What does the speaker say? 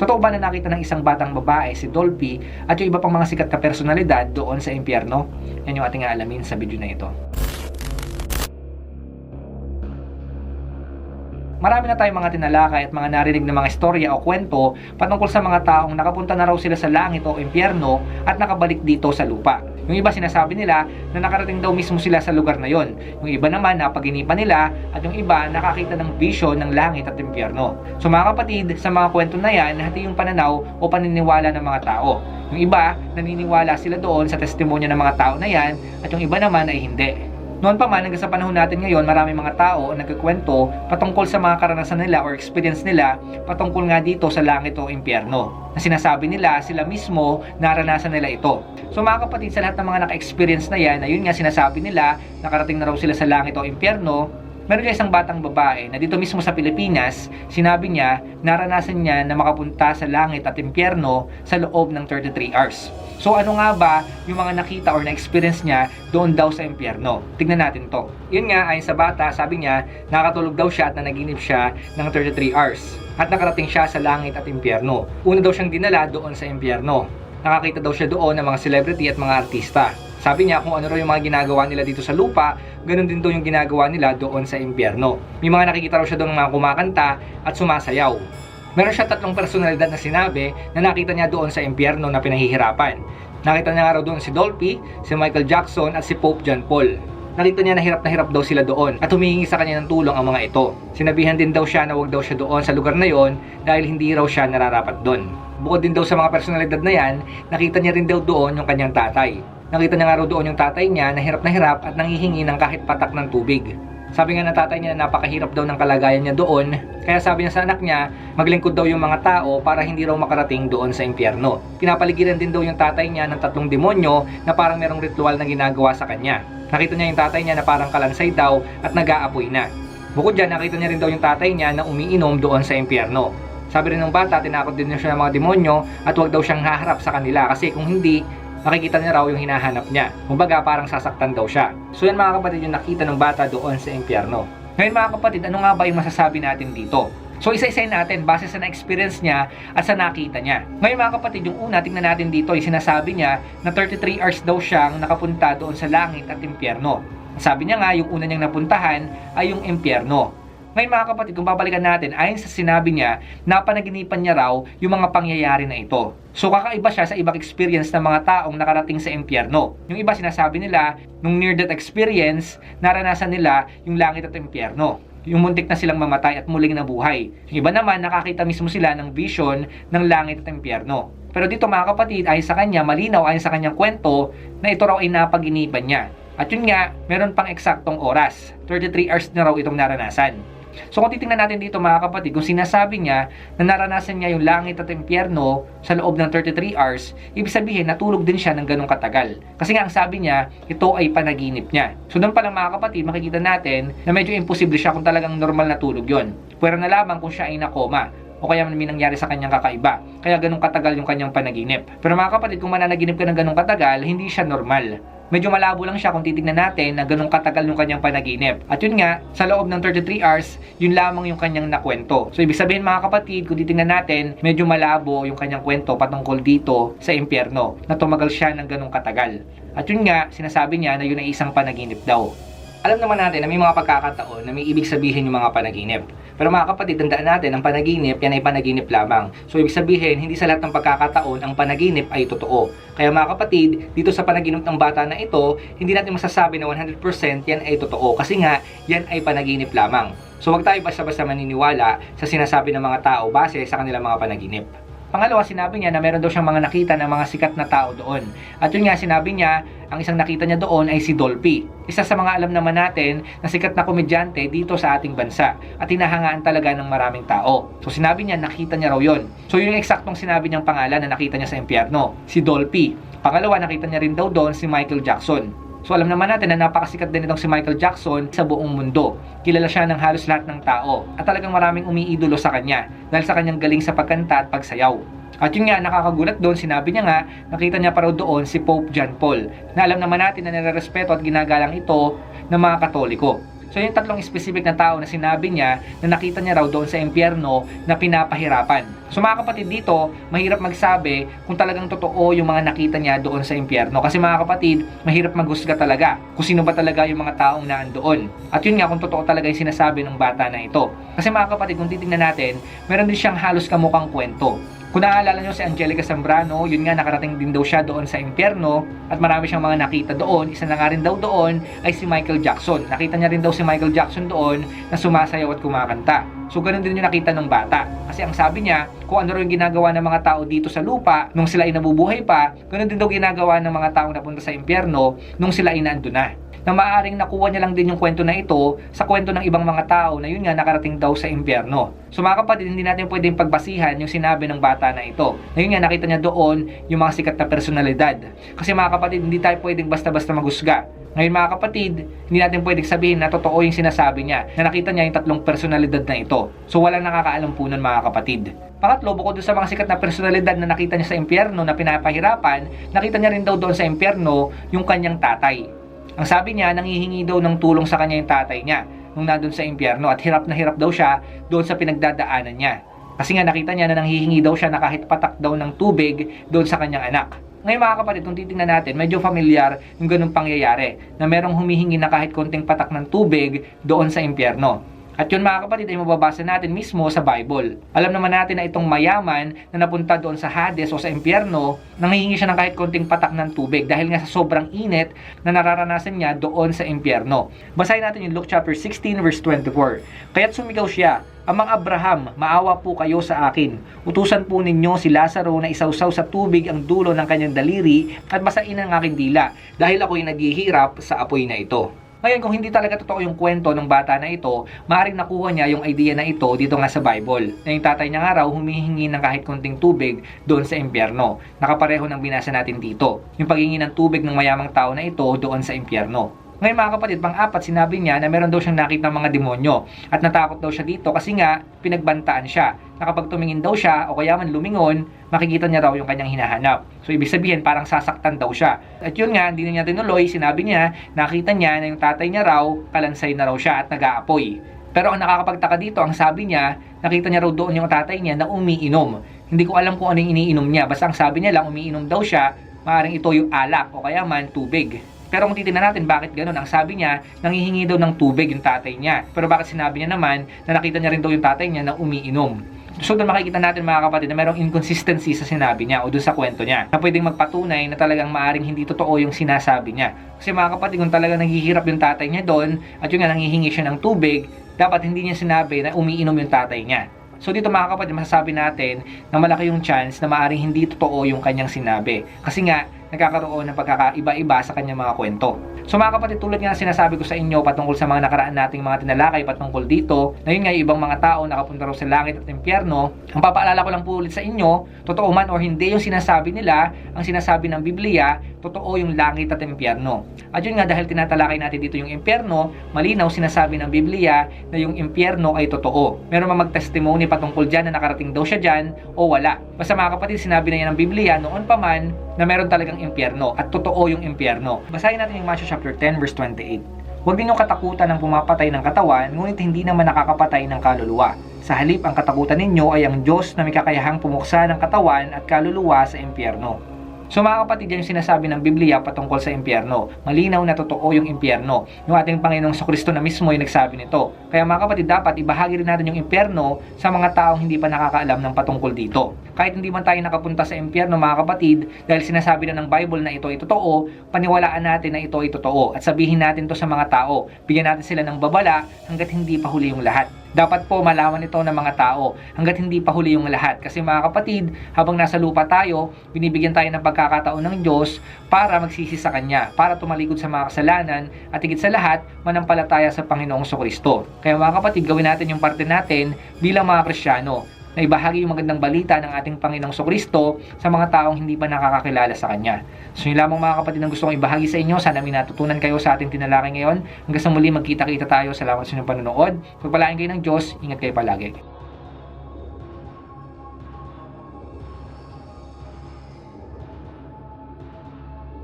Totoo ba na nakita ng isang batang babae si Dolphy at yung iba pang mga sikat na personalidad doon sa impyerno? Yan yung ating aalamin sa video na ito. Marami na tayong mga tinalakay at mga narinig na mga istorya o kwento patungkol sa mga taong nakapunta na raw sila sa langit o impyerno at nakabalik dito sa lupa. Yung iba sinasabi nila na nakarating daw mismo sila sa lugar na yon. Yung iba naman napaginipan nila at yung iba nakakita ng vision ng langit at impyerno. So mga kapatid, sa mga kwento na yan, hati yung pananaw o paniniwala ng mga tao. Yung iba, naniniwala sila doon sa testimonya ng mga tao na yan at yung iba naman ay hindi. Noon pa man, hanggang sa panahon natin ngayon, marami mga tao ang nagkikwento patungkol sa mga karanasan nila or experience nila patungkol nga dito sa langit o impyerno. Na sinasabi nila, sila mismo naranasan nila ito. So mga kapatid, sa lahat ng mga naka-experience na yan, na yun nga sinasabi nila, nakarating na raw sila sa langit o impyerno, meron niya isang batang babae na dito mismo sa Pilipinas, sinabi niya, naranasan niya na makapunta sa langit at impyerno sa loob ng 33 hours. So ano nga ba yung mga nakita or na-experience niya doon daw sa impyerno? Tignan natin to. Yun nga, ayon sa bata, sabi niya, nakatulog daw siya at nanaginip siya ng 33 hours. At nakarating siya sa langit at impyerno. Una daw siyang dinala doon sa impyerno. Nakakita daw siya doon ng mga celebrity at mga artista. Sabi niya kung ano raw yung mga ginagawa nila dito sa lupa, ganun din daw yung ginagawa nila doon sa impyerno. May mga nakikita raw siya doon ng mga kumakanta at sumasayaw. Meron siya tatlong personalidad na sinabi na nakita niya doon sa impyerno na pinahihirapan. Nakita niya nga raw doon si Dolphy, si Michael Jackson at si Pope John Paul. Nakita niya na hirap na hirap daw sila doon at humihingi sa kanya ng tulong ang mga ito. Sinabihan din daw siya na wag daw siya doon sa lugar na yon dahil hindi raw siya nararapat doon. Bukod din daw sa mga personalidad na yan, nakita niya rin daw doon yung kanyang tatay. Nakita niya nga raw doon yung tatay niya na hirap na hirap at nangihingi ng kahit patak ng tubig. Sabi nga ng tatay niya na napakahirap daw ng kalagayan niya doon, kaya sabi niya sa anak niya, maglingkod daw yung mga tao para hindi raw makarating doon sa impyerno. Pinapaligiran din daw yung tatay niya ng tatlong demonyo na parang merong ritual na ginagawa sa kanya. Nakita niya yung tatay niya na parang kalansay daw at nag-aapoy na. Bukod dyan, nakita niya rin daw yung tatay niya na umiinom doon sa impyerno. Sabi rin ng bata, tinakot din niya siya ng mga demonyo at huwag daw siyang haharap sa kanila kasi kung hindi, makikita niya raw yung hinahanap niya. Kumbaga parang sasaktan daw siya. So yan mga kapatid yung nakita ng bata doon sa impyerno. Ngayon mga kapatid, ano nga ba yung masasabi natin dito? So isa-isay natin base sa na-experience niya at sa nakita niya. Ngayon mga kapatid, yung una, tingnan natin dito, ay sinasabi niya na 33 hours daw siyang nakapunta doon sa langit at impyerno. Sabi niya nga, yung una niyang napuntahan ay yung impyerno. Ngayon mga kapatid, kung babalikan natin, ayon sa sinabi niya, napanaginipan niya raw yung mga pangyayari na ito. So kakaiba siya sa ibang experience ng mga taong nakarating sa impyerno. Yung iba sinasabi nila, nung near-death experience, naranasan nila yung langit at impyerno. Yung muntik na silang mamatay at muling nabuhay. Yung iba naman, nakakita mismo sila ng vision ng langit at impyerno. Pero dito mga kapatid, ayon sa kanya, malinaw ayon sa kanyang kwento, na ito raw ay napaginipan niya. At yun nga, meron pang eksaktong oras. 33 hours na raw itong naranasan. So kung titingnan natin dito mga kapatid, kung sinasabi niya na naranasan niya yung langit at impyerno sa loob ng 33 hours, ibig sabihin natulog din siya ng ganong katagal. Kasi nga ang sabi niya, ito ay panaginip niya. So doon pa lang mga kapatid, makikita natin na medyo imposible siya kung talagang normal na tulog yon. Pwera na lamang kung siya ay nakoma o kaya may nangyari sa kanyang kakaiba. Kaya ganun katagal yung kanyang panaginip. Pero mga kapatid, kung mananaginip ka ng ganun katagal, hindi siya normal medyo malabo lang siya kung titignan natin na ganun katagal yung kanyang panaginip. At yun nga, sa loob ng 33 hours, yun lamang yung kanyang nakwento. So ibig sabihin mga kapatid, kung titignan natin, medyo malabo yung kanyang kwento patungkol dito sa impyerno na tumagal siya ng ganun katagal. At yun nga, sinasabi niya na yun ay isang panaginip daw. Alam naman natin na may mga pagkakataon na may ibig sabihin yung mga panaginip. Pero mga kapatid, tandaan natin, ang panaginip, yan ay panaginip lamang. So, ibig sabihin, hindi sa lahat ng pagkakataon ang panaginip ay totoo. Kaya mga kapatid, dito sa panaginip ng bata na ito, hindi natin masasabi na 100% yan ay totoo. Kasi nga, yan ay panaginip lamang. So, wag tayo basta-basta maniniwala sa sinasabi ng mga tao base sa kanilang mga panaginip. Pangalawa, sinabi niya na meron daw siyang mga nakita ng mga sikat na tao doon. At yun nga, sinabi niya, ang isang nakita niya doon ay si Dolphy. Isa sa mga alam naman natin na sikat na komedyante dito sa ating bansa at hinahangaan talaga ng maraming tao. So sinabi niya, nakita niya raw yon. So yun yung eksaktong sinabi niyang pangalan na nakita niya sa impyerno, si Dolphy. Pangalawa, nakita niya rin daw doon si Michael Jackson. So alam naman natin na napakasikat din itong si Michael Jackson sa buong mundo. Kilala siya ng halos lahat ng tao at talagang maraming umiidolo sa kanya dahil sa kanyang galing sa pagkanta at pagsayaw. At yun nga, nakakagulat doon, sinabi niya nga, nakita niya pa raw doon si Pope John Paul, na alam naman natin na nirerespeto at ginagalang ito ng mga katoliko. So yung tatlong specific na tao na sinabi niya na nakita niya raw doon sa impyerno na pinapahirapan. So mga kapatid dito, mahirap magsabi kung talagang totoo yung mga nakita niya doon sa impyerno. Kasi mga kapatid, mahirap maghusga talaga kung sino ba talaga yung mga taong naandoon. At yun nga kung totoo talaga yung sinasabi ng bata na ito. Kasi mga kapatid, kung titingnan natin, meron din siyang halos kamukhang kwento. Kung naaalala nyo si Angelica Zambrano, yun nga nakarating din daw siya doon sa impyerno at marami siyang mga nakita doon. Isa na nga rin daw doon ay si Michael Jackson. Nakita niya rin daw si Michael Jackson doon na sumasayaw at kumakanta. So ganun din yung nakita ng bata. Kasi ang sabi niya, kung ano rin yung ginagawa ng mga tao dito sa lupa nung sila ay nabubuhay pa, ganun din daw ginagawa ng mga tao na punta sa impyerno nung sila ay nandun na na maaaring nakuha niya lang din yung kwento na ito sa kwento ng ibang mga tao na yun nga nakarating daw sa impyerno. So mga kapatid, hindi natin pwedeng pagbasihan yung sinabi ng bata na ito. Na yun nga nakita niya doon yung mga sikat na personalidad. Kasi mga kapatid, hindi tayo pwedeng basta-basta maghusga. Ngayon mga kapatid, hindi natin pwedeng sabihin na totoo yung sinasabi niya na nakita niya yung tatlong personalidad na ito. So walang nakakaalam po nun mga kapatid. Pangatlo, bukod doon sa mga sikat na personalidad na nakita niya sa impyerno na pinapahirapan, nakita niya rin daw doon sa impyerno yung kanyang tatay. Ang sabi niya, nangihingi daw ng tulong sa kanya yung tatay niya nung nandun sa impyerno at hirap na hirap daw siya doon sa pinagdadaanan niya. Kasi nga nakita niya na nanghihingi daw siya na kahit patak daw ng tubig doon sa kanyang anak. Ngayon mga kapatid, kung titingnan natin, medyo familiar yung ganung pangyayari na merong humihingi na kahit konting patak ng tubig doon sa impyerno. At yun mga kapatid ay mababasa natin mismo sa Bible. Alam naman natin na itong mayaman na napunta doon sa Hades o sa impyerno, nanghihingi siya ng kahit konting patak ng tubig dahil nga sa sobrang init na nararanasan niya doon sa impyerno. Basahin natin yung Luke chapter 16 verse 24. Kaya't sumigaw siya, Amang Abraham, maawa po kayo sa akin. Utusan po ninyo si Lazaro na isawsaw sa tubig ang dulo ng kanyang daliri at basain ang aking dila dahil ako'y naghihirap sa apoy na ito. Ngayon, kung hindi talaga totoo yung kwento ng bata na ito, maaaring nakuha niya yung idea na ito dito nga sa Bible. Na yung tatay niya nga raw humihingi ng kahit konting tubig doon sa impyerno. Nakapareho ng binasa natin dito. Yung paghingi ng tubig ng mayamang tao na ito doon sa impyerno. Ngayon mga kapatid, pang-apat sinabi niya na meron daw siyang nakita mga demonyo at natakot daw siya dito kasi nga pinagbantaan siya na kapag tumingin daw siya o kaya man lumingon, makikita niya raw yung kanyang hinahanap. So ibig sabihin parang sasaktan daw siya. At yun nga, hindi na niya tinuloy, sinabi niya, nakita niya na yung tatay niya raw, kalansay na raw siya at nag-aapoy. Pero ang nakakapagtaka dito, ang sabi niya, nakita niya raw doon yung tatay niya na umiinom. Hindi ko alam kung ano yung iniinom niya. Basta ang sabi niya lang, umiinom daw siya, maaaring ito yung alak o kaya man tubig. Pero kung titignan natin bakit ganun, ang sabi niya, nangihingi daw ng tubig yung tatay niya. Pero bakit sinabi niya naman na nakita niya rin daw yung tatay niya na umiinom? So doon makikita natin mga kapatid na merong inconsistency sa sinabi niya o doon sa kwento niya na pwedeng magpatunay na talagang maaring hindi totoo yung sinasabi niya. Kasi mga kapatid kung talagang naghihirap yung tatay niya doon at yung nga nangihingi siya ng tubig, dapat hindi niya sinabi na umiinom yung tatay niya. So dito mga kapatid, masasabi natin na malaki yung chance na maaring hindi totoo yung kanyang sinabi. Kasi nga, nagkakaroon ng pagkakaiba-iba sa kanyang mga kwento. So mga kapatid, tulad nga sinasabi ko sa inyo patungkol sa mga nakaraan nating mga tinalakay patungkol dito, na yun nga yung ibang mga tao nakapunta raw sa langit at impyerno, ang papaalala ko lang po ulit sa inyo, totoo man or hindi yung sinasabi nila, ang sinasabi ng Biblia, totoo yung langit at impyerno. At yun nga dahil tinatalakay natin dito yung impyerno, malinaw sinasabi ng Biblia na yung impyerno ay totoo. Meron mang mag-testimony patungkol dyan na nakarating daw siya dyan o wala. Basta mga kapatid, sinabi na yan ng Biblia noon pa man na meron talagang impyerno at totoo yung impyerno. Basahin natin yung Matthew chapter 10 verse 28. Huwag ninyong katakutan ng pumapatay ng katawan, ngunit hindi naman nakakapatay ng kaluluwa. Sa halip, ang katakutan ninyo ay ang Diyos na may kakayahang pumuksa ng katawan at kaluluwa sa impyerno. So mga kapatid, yan yung sinasabi ng Biblia patungkol sa impyerno. Malinaw na totoo yung impyerno. Yung ating Panginoong Kristo na mismo yung nagsabi nito. Kaya mga kapatid, dapat ibahagi rin natin yung impyerno sa mga taong hindi pa nakakaalam ng patungkol dito. Kahit hindi man tayo nakapunta sa impyerno mga kapatid, dahil sinasabi na ng Bible na ito ay totoo, paniwalaan natin na ito ay totoo. At sabihin natin to sa mga tao. Bigyan natin sila ng babala hanggat hindi pa huli yung lahat. Dapat po malaman ito ng mga tao hanggat hindi pa huli yung lahat. Kasi mga kapatid, habang nasa lupa tayo, binibigyan tayo ng pagkakataon ng Diyos para magsisi sa Kanya, para tumalikod sa mga kasalanan at higit sa lahat, manampalataya sa Panginoong Kristo. Kaya mga kapatid, gawin natin yung parte natin bilang mga Krisyano na ibahagi yung magandang balita ng ating Panginoong Kristo sa mga taong hindi pa nakakakilala sa Kanya. So yun lamang mga kapatid ang gusto kong ibahagi sa inyo. Sana may natutunan kayo sa ating tinalakay ngayon. Hanggang sa muli magkita-kita tayo. Salamat sa inyong panonood. Pagpalain kayo ng Diyos. Ingat kayo palagi.